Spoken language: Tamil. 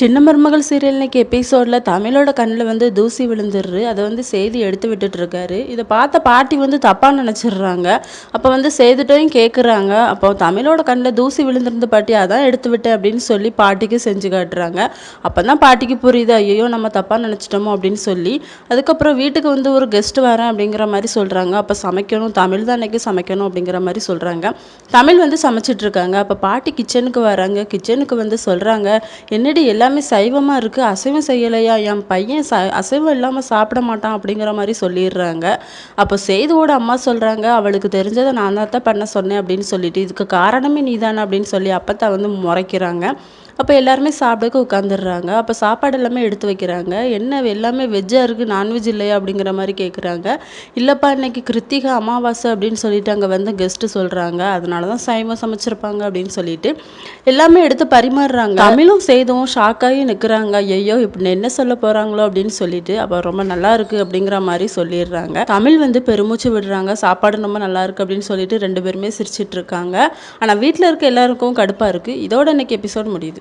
சின்ன மருமகள் சீரியல் இன்றைக்கி எபிசோடில் தமிழோட கண்ணில் வந்து தூசி விழுந்துடுறு அதை வந்து செய்தி எடுத்து விட்டுட்ருக்காரு இதை பார்த்த பாட்டி வந்து தப்பாக நினச்சிடுறாங்க. அப்போ வந்து செய்துட்டையும் கேட்குறாங்க அப்போ தமிழோட கண்ணில் தூசி விழுந்திருந்து பாட்டி அதான் எடுத்து விட்டேன் அப்படின்னு சொல்லி பாட்டிக்கு செஞ்சு காட்டுறாங்க. அப்போ தான் பாட்டிக்கு புரியுது ஐயோ நம்ம தப்பாக நினச்சிட்டோமோ அப்படின்னு சொல்லி. அதுக்கப்புறம் வீட்டுக்கு வந்து ஒரு கெஸ்ட் வரேன் அப்படிங்கிற மாதிரி சொல்கிறாங்க அப்போ சமைக்கணும் தமிழ் தான் அன்னைக்கு சமைக்கணும் அப்படிங்கிற மாதிரி சொல்கிறாங்க தமிழ் வந்து சமைச்சிட்டு இருக்காங்க அப்போ பாட்டி கிச்சனுக்கு வராங்க. கிச்சனுக்கு வந்து சொல்கிறாங்க என்னடி எல்லாமே எல்லாமே சைவமாக இருக்குது அசைவம் செய்யலையா? என் பையன் ச அசைவம் இல்லாமல் சாப்பிட மாட்டான் அப்படிங்கிற மாதிரி சொல்லிடுறாங்க. அப்போ சேதுவோட அம்மா சொல்கிறாங்க அவளுக்கு தெரிஞ்சதை நான் தான் தான் பண்ண சொன்னேன் அப்படின்னு சொல்லிட்டு. இதுக்கு காரணமே நீ தானே அப்படின்னு சொல்லி அப்பத்தா வந்து முறைக்கிறாங்க. அப்போ எல்லாருமே சாப்பிடக்கு உட்காந்துடுறாங்க அப்போ சாப்பாடு எல்லாமே எடுத்து வைக்கிறாங்க. என்ன எல்லாமே வெஜ்ஜாக இருக்குது நான்வெஜ் இல்லையா அப்படிங்கிற மாதிரி கேட்குறாங்க இல்லைப்பா இன்னைக்கு கிருத்திகா அமாவாசை அப்படின்னு சொல்லிட்டு அங்கே வந்து கெஸ்ட்டு சொல்கிறாங்க அதனால தான் சைவம் சமைச்சிருப்பாங்க அப்படின்னு சொல்லிட்டு எல்லாமே எடுத்து பரிமாறுறாங்க. தமிழும் செய்தும் ஷாக்காகி நிற்கிறாங்க ஐயோ இப்படி என்ன சொல்ல போகிறாங்களோ அப்படின்னு சொல்லிட்டு அப்போ ரொம்ப நல்லா இருக்குது அப்படிங்கிற மாதிரி சொல்லிடுறாங்க. தமிழ் வந்து பெருமூச்சு விடுறாங்க. சாப்பாடு ரொம்ப நல்லா இருக்குது அப்படின்னு சொல்லிட்டு ரெண்டு பேருமே சிரிச்சிட்டு இருக்காங்க. ஆனால் வீட்டில் இருக்க எல்லாருக்கும் கடுப்பாக இருக்குது இதோட இன்னைக்கு எபிசோட் முடியுது.